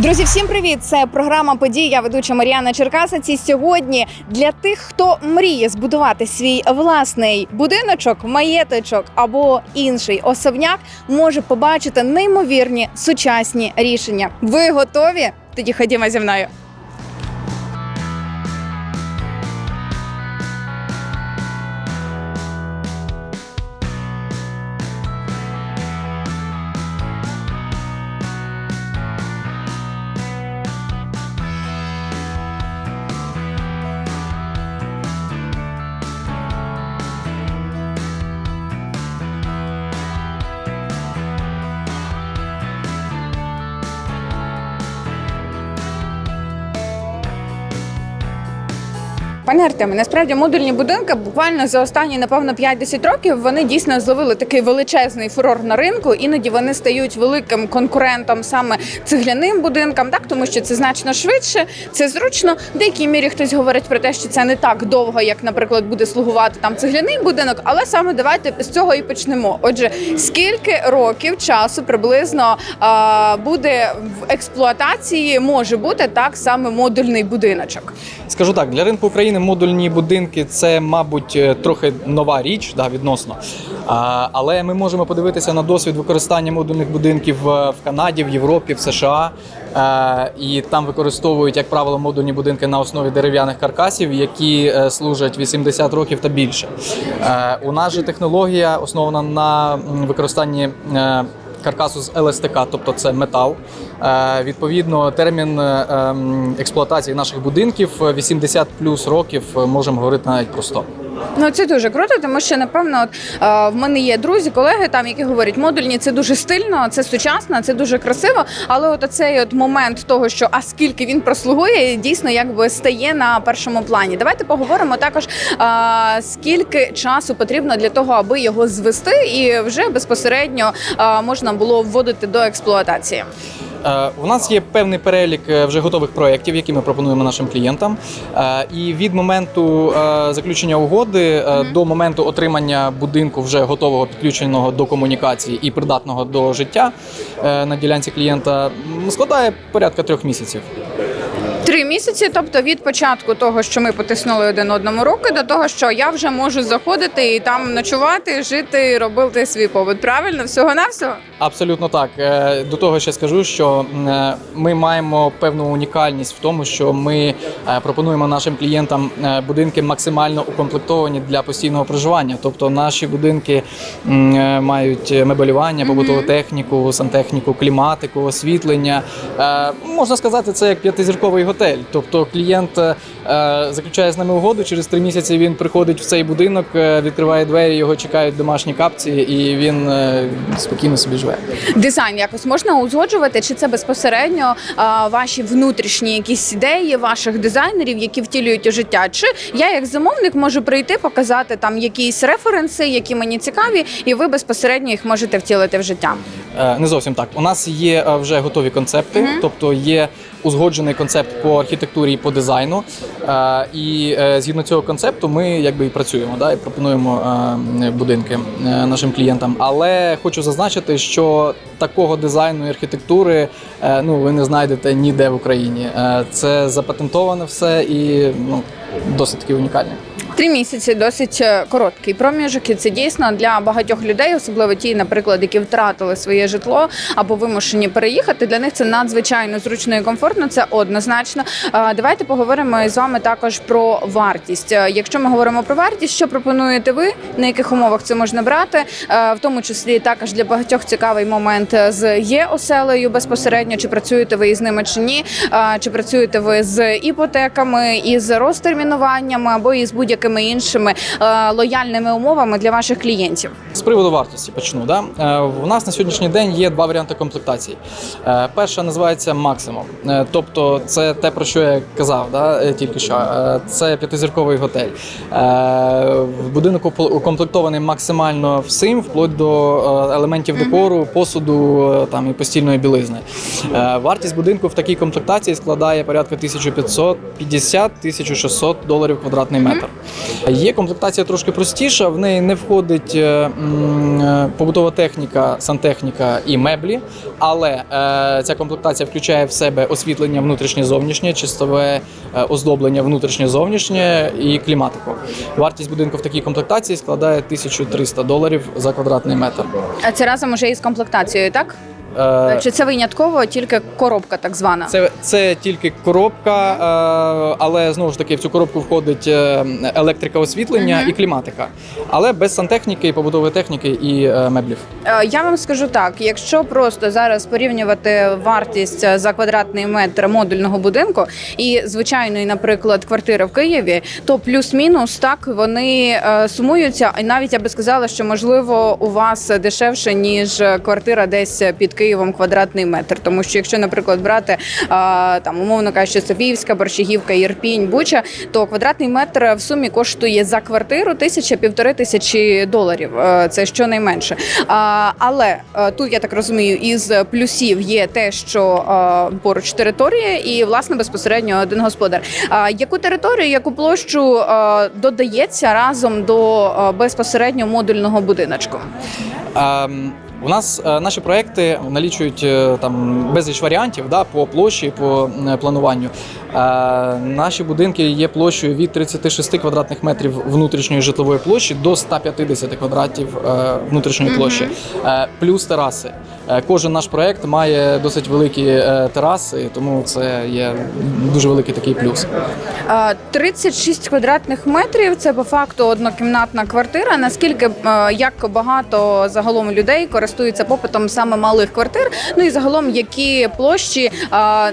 Друзі, всім привіт! Це програма подій. Я ведуча Мар'яна Черкасець. Сьогодні для тих, хто мріє збудувати свій власний будиночок, маєточок або інший особняк, може побачити неймовірні сучасні рішення. Ви готові? Тоді ходімо зі мною. Пане Артеме, насправді модульні будинки буквально за останні, напевно, 5-10 років вони дійсно зловили такий величезний фурор на ринку. Іноді вони стають великим конкурентом саме цегляним будинкам, так тому що це значно швидше, це зручно. В деякій мірі хтось говорить про те, що це не так довго, як, наприклад, буде слугувати там цегляний будинок. Але саме давайте з цього і почнемо. Отже, скільки років часу приблизно а, буде в експлуатації, може бути так саме модульний будиночок. Скажу так, для ринку України модульні будинки це, мабуть, е, трохи нова річ, да, відносно. А, але ми можемо подивитися на досвід використання модульних будинків е, в Канаді, в Європі, в США. Е, і там використовують, як правило, модульні будинки на основі дерев'яних каркасів, які служать 80 років та більше. Е, у нас же технологія основана на використанні. Е, Каркасу з ЛСТК, тобто це метал. Е, відповідно, термін е, ем, експлуатації наших будинків е, 80 плюс років е, можемо говорити навіть про 100. Ну це дуже круто, тому що напевно, от е, в мене є друзі, колеги там, які говорять, модульні це дуже стильно, це сучасно, це дуже красиво. Але от оцей от момент того, що а скільки він прослугує, дійсно якби стає на першому плані. Давайте поговоримо також, е, скільки часу потрібно для того, аби його звести, і вже безпосередньо е, можна було вводити до експлуатації. Е, У нас є певний перелік е, вже готових проєктів, які ми пропонуємо нашим клієнтам. Е, І від моменту е, заключення угоди е, до моменту отримання будинку вже готового підключеного до комунікації і придатного до життя е, на ділянці клієнта складає порядка трьох місяців. Три місяці, тобто від початку того, що ми потиснули один одному руки, до того, що я вже можу заходити і там ночувати, жити, робити свій побут. Правильно, всього навсього Абсолютно так. Е, До того ще скажу, що е, ми маємо певну унікальність в тому, що ми е, пропонуємо нашим клієнтам будинки максимально укомплектовані для постійного проживання. Тобто наші будинки мають мебелювання, побутову техніку, сантехніку, кліматику, освітлення. Можна сказати, це як п'ятизірковий готель. Тобто клієнт е, заключає з нами угоду. Через три місяці він приходить в цей будинок, е, відкриває двері, його чекають домашні капці, і він е, спокійно собі живе. дизайн якось можна узгоджувати, чи це безпосередньо а, ваші внутрішні якісь ідеї ваших дизайнерів, які втілюють у життя? Чи я як замовник можу прийти, показати там якісь референси, які мені цікаві, і ви безпосередньо їх можете втілити в життя? Е, Не зовсім так. У нас є е, вже готові концепти, тобто є узгоджений концепт по архітектурі і по дизайну. Е, І згідно цього концепту ми якби і працюємо, да, і пропонуємо будинки нашим клієнтам. Але хочу зазначити, що такого дизайну і архітектури ну, ви не знайдете ніде в Україні. Це запатентоване все і ну, досить таки унікальне. Три місяці досить короткий проміжок, і це дійсно для багатьох людей, особливо ті, наприклад, які втратили своє житло або вимушені переїхати. Для них це надзвичайно зручно і комфортно. Це однозначно. Е, Давайте поговоримо з вами також про вартість. Е, Якщо ми говоримо про вартість, що пропонуєте ви, на яких умовах це можна брати, Е, в тому числі також для багатьох цікавий момент з є оселею безпосередньо, чи працюєте ви із ними чи ні, Е, чи працюєте ви з іпотеками, із розтермінуваннями або із будь-якими іншими е, лояльними умовами для ваших клієнтів. З приводу вартості почну. Да? Е, У нас на сьогоднішній день є два варіанти комплектації. Е, Перша називається максимум. Е, Тобто, це те, про що я казав да, е, тільки що. Це п'ятизірковий готель. Будинок укомплектований максимально всім, вплоть до елементів декору, посуду там, і постільної білизни. Вартість будинку в такій комплектації складає порядка 1550-1600 доларів квадратний метр. Є комплектація трошки простіша. В неї не входить побутова техніка, сантехніка і меблі, але е, ця комплектація включає в себе освітлення внутрішнє зовнішнє, чистове е, оздоблення внутрішнє зовнішнє і кліматику. Вартість будинку в такій комплектації складає 1300 доларів за квадратний метр. А це разом уже із комплектацією, так? Е, Чи це винятково тільки коробка, так звана? Це, це тільки коробка, е, але знову ж таки в цю коробку входить е, електрика освітлення Мгм. і кліматика, але без сантехніки, побутової техніки і меблів. Я вам скажу так: якщо просто зараз порівнювати вартість за квадратний метр модульного будинку і звичайної, наприклад, квартири в Києві, то плюс-мінус так вони сумуються. І навіть я би сказала, що можливо у вас дешевше ніж квартира десь під Києвом квадратний метр. Тому що якщо, наприклад, брати там умовно кажучи, Софіївська, Борщагівка, Єрпінь, Буча, то квадратний метр в сумі коштує за квартиру тисяча півтори тисячі доларів. Е, Це щонайменше. А, але е, тут я так розумію, із плюсів є те, що е, поруч територія, і власне безпосередньо один господар. А яку територію, яку площу додається разом до е, безпосередньо модульного будиночку? Ем, У нас е, наші проекти налічують е, там безліч варіантів да, по площі, по е, плануванню. Наші будинки є площею від 36 квадратних метрів внутрішньої житлової площі до 150 квадратів е, внутрішньої площі, Е, плюс тераси. Е, Кожен наш проект має досить великі тераси, тому це є дуже великий такий плюс. Е, 36 квадратних метрів це по факту однокімнатна квартира. Наскільки як багато загалом людей користуються попитом саме малих квартир? Ну і загалом які площі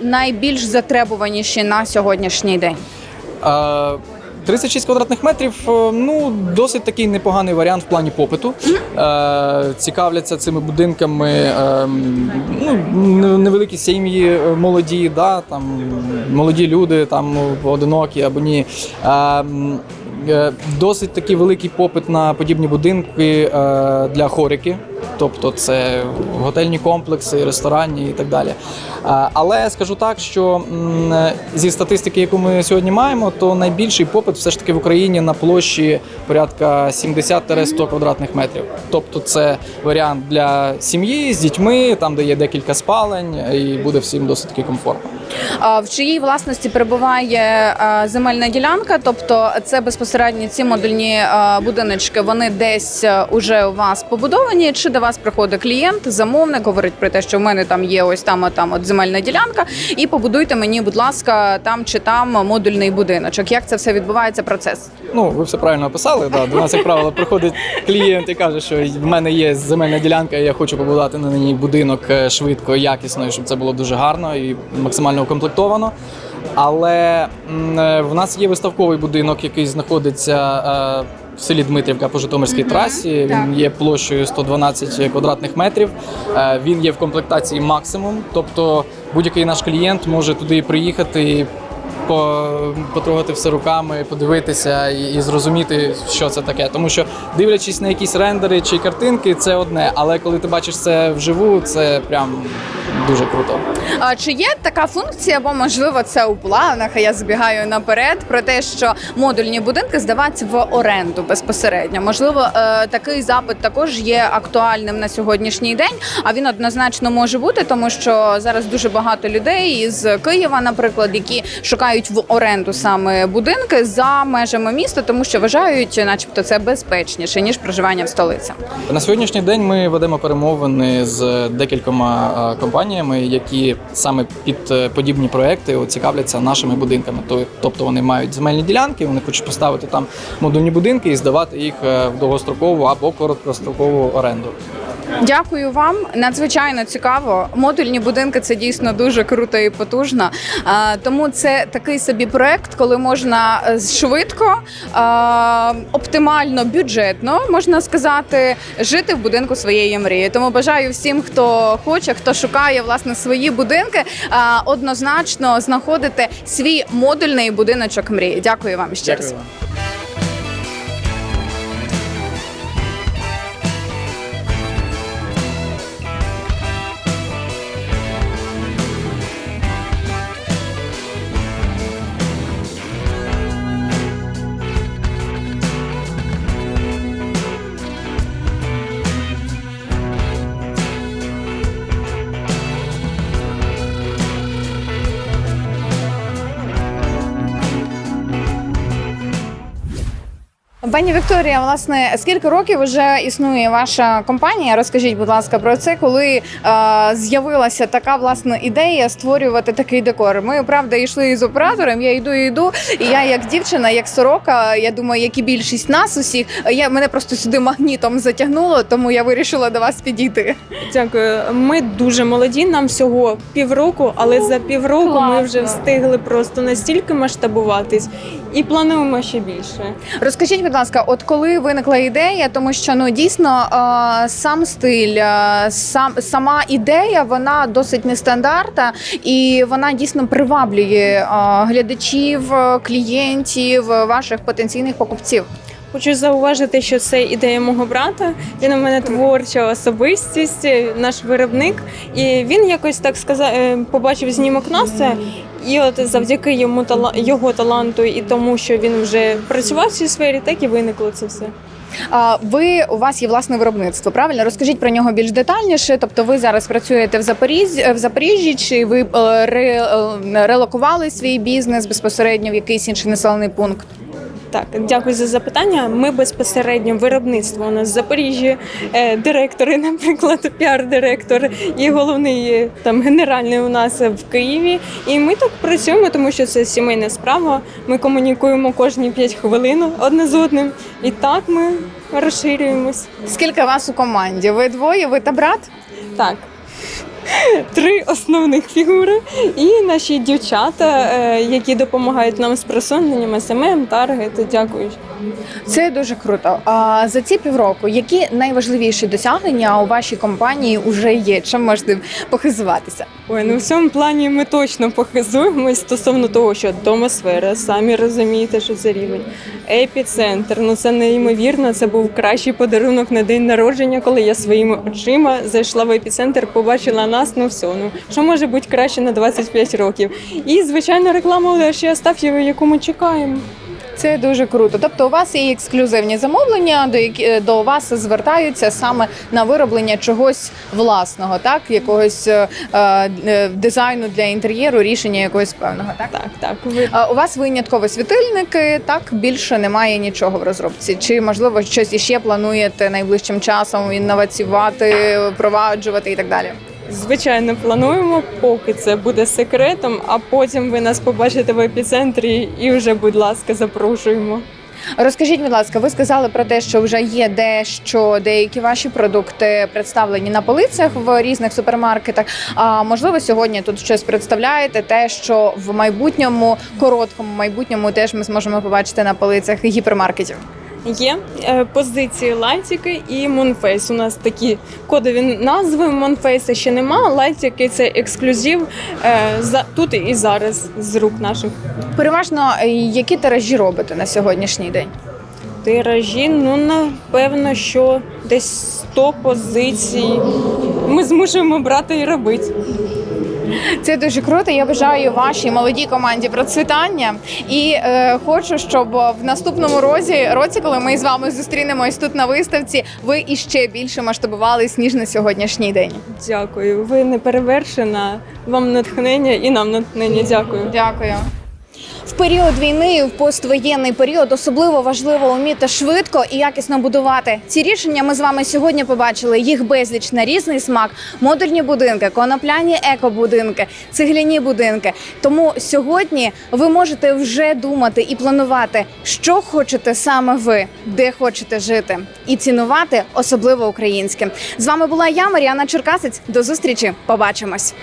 найбільш затребуваніші на сьогоднішній день? Е, 36 квадратних метрів е, ну досить такий непоганий варіант в плані попиту. Е, Цікавляться цими будинками е, ну, невеликі сім'ї е, молоді, да, там, молоді люди, там одинокі або ні. Е, Досить такий великий попит на подібні будинки е, для хорики. Тобто це готельні комплекси, ресторанні і так далі. Е, Але скажу так, що е, зі статистики, яку ми сьогодні маємо, то найбільший попит все ж таки в Україні на площі порядка 70-100 квадратних метрів. Тобто це варіант для сім'ї з дітьми, там де є декілька спалень, і буде всім досить таки комфортно. В чиїй власності перебуває земельна ділянка, тобто це безпосередньо ці модульні будиночки, вони десь е, уже у вас побудовані, чи до вас приходить клієнт, замовник, говорить про те, що в мене там є ось там, там от земельна ділянка, і побудуйте мені, будь ласка, там чи там модульний будиночок. Як це все відбувається? Процес? Ну, ви все правильно описали. Да. До нас, як правило, приходить клієнт і каже, що в мене є земельна ділянка, і я хочу побудувати на ній будинок е, швидко, якісно, і щоб це було дуже гарно і максимально укомплектовано. Але е, в нас є виставковий будинок, який знаходиться е, в селі Дмитрівка по Житомирській трасі. так. Він є площею 112 квадратних метрів. Е, Він є в комплектації максимум. Тобто будь-який наш клієнт може туди приїхати. Потрогати все руками, подивитися і, зрозуміти, що це таке. Тому що дивлячись на якісь рендери чи картинки, це одне, але коли ти бачиш це вживу, це прям дуже круто. А чи є така функція, або можливо це у планах? Я збігаю наперед про те, що модульні будинки здавати в оренду безпосередньо. Можливо, е, такий запит також є актуальним на сьогоднішній день. А він однозначно може бути, тому що зараз дуже багато людей із Києва, наприклад, які шукають в оренду саме будинки за межами міста, тому що вважають, начебто, це безпечніше ніж проживання в столиці. На сьогоднішній день ми ведемо перемовини з декількома компаніями, які саме під е, подібні проекти цікавляться нашими будинками. Тобто вони мають земельні ділянки, вони хочуть поставити там модульні будинки і здавати їх е, в довгострокову або короткострокову оренду. Дякую вам. Надзвичайно цікаво. Модульні будинки це дійсно дуже круто і потужно. Тому це такий собі проект, коли можна е, швидко, оптимально, бюджетно можна сказати, жити в будинку своєї мрії. Тому бажаю всім, хто хоче, хто шукає власне свої будинки, однозначно знаходити свій модульний будиночок мрії. Дякую вам ще раз. Дякую вам. Пані Вікторія, власне, скільки років вже існує ваша компанія? Розкажіть, будь ласка, про це, коли е, з'явилася така власне ідея створювати такий декор. Ми правда йшли із оператором. Я йду, і йду, і я як дівчина, як сорока. Я думаю, як і більшість нас усіх, я мене просто сюди магнітом затягнуло, тому я вирішила до вас підійти. Дякую. Ми дуже молоді. Нам всього півроку, але за півроку ми вже встигли просто настільки масштабуватись і плануємо ще більше. Розкажіть, будь ласка, от коли виникла ідея, тому що ну дійсно е, сам стиль, е, сам сама ідея, вона досить нестандартна і вона дійсно приваблює е, глядачів, клієнтів, ваших потенційних покупців. Хочу зауважити, що це ідея мого брата. Він у мене творча особистість, е, наш виробник. І він якось так сказав, е, побачив знімок Наси. І от завдяки йому його таланту і тому, що він вже працював в цій сфері, так і виникло це все. А ви у вас є власне виробництво, правильно? Розкажіть про нього більш детальніше. Тобто, ви зараз працюєте в Запоріжжі, в Запоріжжі, чи ви е, ре, е, релокували свій бізнес безпосередньо в якийсь інший населений пункт? Так, дякую за запитання. Ми безпосередньо виробництво у нас в Запоріжжі, е, директори, наприклад, піар-директор і головний е, там генеральний у нас в Києві. І ми так працюємо, тому що це сімейна справа. Ми комунікуємо кожні 5 хвилин одне з одним. І так ми розширюємось. Скільки вас у команді? Ви двоє, ви та брат? Так. Три основних фігури і наші дівчата, е, які допомагають нам з просуненням СММ, таргет. Дякую. Це дуже круто. А за ці півроку, які найважливіші досягнення у вашій компанії вже є? Чим можете похизуватися? Ой, ну в цьому плані ми точно похизуємось стосовно того, що домосфера, самі розумієте, що це рівень. Епіцентр, ну це неймовірно. Це був кращий подарунок на день народження, коли я своїми очима зайшла в епіцентр, побачила нас. Ну все, ну що може бути краще на 25 років. І звичайно, реклама ще Астаф'єва, яку ми чекаємо. Це дуже круто. Тобто, у вас є ексклюзивні замовлення, до які до вас звертаються саме на вироблення чогось власного, так якогось е, е, дизайну для інтер'єру, рішення якогось певного, так. Так, так. Ви А У вас винятково світильники, так більше немає нічого в розробці. Чи можливо щось іще плануєте найближчим часом інновацювати, впроваджувати і так далі? Звичайно, плануємо, поки це буде секретом, а потім ви нас побачите в епіцентрі і вже, будь ласка, запрошуємо. Розкажіть, будь ласка, ви сказали про те, що вже є дещо деякі ваші продукти представлені на полицях в різних супермаркетах. А можливо, сьогодні тут щось представляєте, те, що в майбутньому, короткому майбутньому, теж ми зможемо побачити на полицях гіпермаркетів. Є е, позиції лайтіки і Монфейс. У нас такі кодові назви. Монфейса ще нема. Лайтіки це ексклюзив е, за тут і зараз з рук наших. Переважно, е, які тиражі робите на сьогоднішній день? Тиражі, ну напевно, що десь 100 позицій. Ми змушуємо брати і робити. Це дуже круто. Я бажаю вашій молодій команді процвітання і е, хочу, щоб в наступному році, році, коли ми з вами зустрінемось тут на виставці, ви іще більше масштабувались ніж на сьогоднішній день. Дякую. Ви не перевершена. Вам натхнення і нам натхнення. Дякую. Дякую. В період війни, в поствоєнний період особливо важливо вміти швидко і якісно будувати. Ці рішення ми з вами сьогодні побачили. Їх безліч на різний смак: модульні будинки, конопляні екобудинки, цегляні будинки. Тому сьогодні ви можете вже думати і планувати, що хочете саме ви, де хочете жити, і цінувати особливо українське. З вами була я, Маріана Черкасець. До зустрічі. Побачимось.